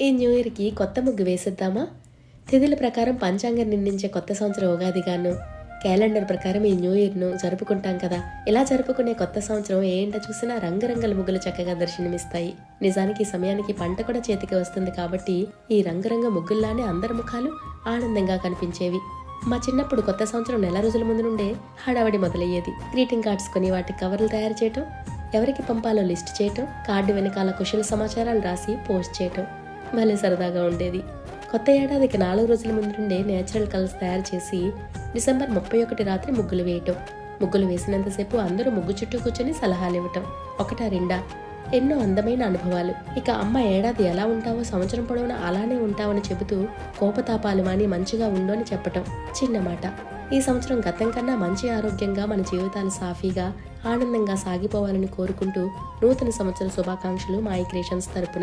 ఈ న్యూ ఇయర్కి కొత్త ముగ్గు వేసేద్దామా? తిథుల ప్రకారం పంచాంగం నిండించే కొత్త సంవత్సరం ఉగాదిగాను క్యాలెండర్ ప్రకారం ఈ న్యూ ఇయర్ను జరుపుకుంటాం కదా. ఇలా జరుపుకునే కొత్త సంవత్సరం ఏంట చూసినా రంగురంగుల ముగ్గులు చక్కగా దర్శనమిస్తాయి. నిజానికి సమయానికి పంట కూడా చేతికి వస్తుంది కాబట్టి ఈ రంగురంగ ముగ్గుల్లానే అందరి ముఖాలు ఆనందంగా కనిపించేవి. మా చిన్నప్పుడు కొత్త సంవత్సరం నెల రోజుల ముందు నుండే హడావడి మొదలయ్యేది. గ్రీటింగ్ కార్డ్స్ కొని వాటి కవర్లు తయారు చేయటం ఎవరికి పంపాలో లిస్ట్ చేయటం కార్డు వెనకాల కుశల సమాచారాలు రాసి పోస్ట్ చేయటం. భలే సరదాగా ఉండేది. కొత్త ఏడాదికి నాలుగు రోజుల ముందు నుండే నేచురల్ కలర్స్ తయారు చేసి డిసెంబర్ ముప్పై ఒకటి రాత్రి ముగ్గులు వేయటం. ముగ్గులు వేసినంతసేపు అందరూ ముగ్గు చుట్టూ కూర్చొని సలహాలు ఇవ్వటం. ఒకటా రెండా? ఎన్నో అందమైన అనుభవాలు. ఇక అమ్మ ఏడాది ఎలా ఉంటావో సంవత్సరం పొడవునా అలానే ఉంటావని చెబుతూ కోపతాపాలు మాని మంచిగా ఉండు అని చెప్పటం చిన్న మాట. ఈ సంవత్సరం గతం కన్నా మంచి ఆరోగ్యంగా మన జీవితాలు సాఫీగా ఆనందంగా సాగిపోవాలని కోరుకుంటూ నూతన సంవత్సర శుభాకాంక్షలు మా ఈ క్రియేషన్స్ తరపున.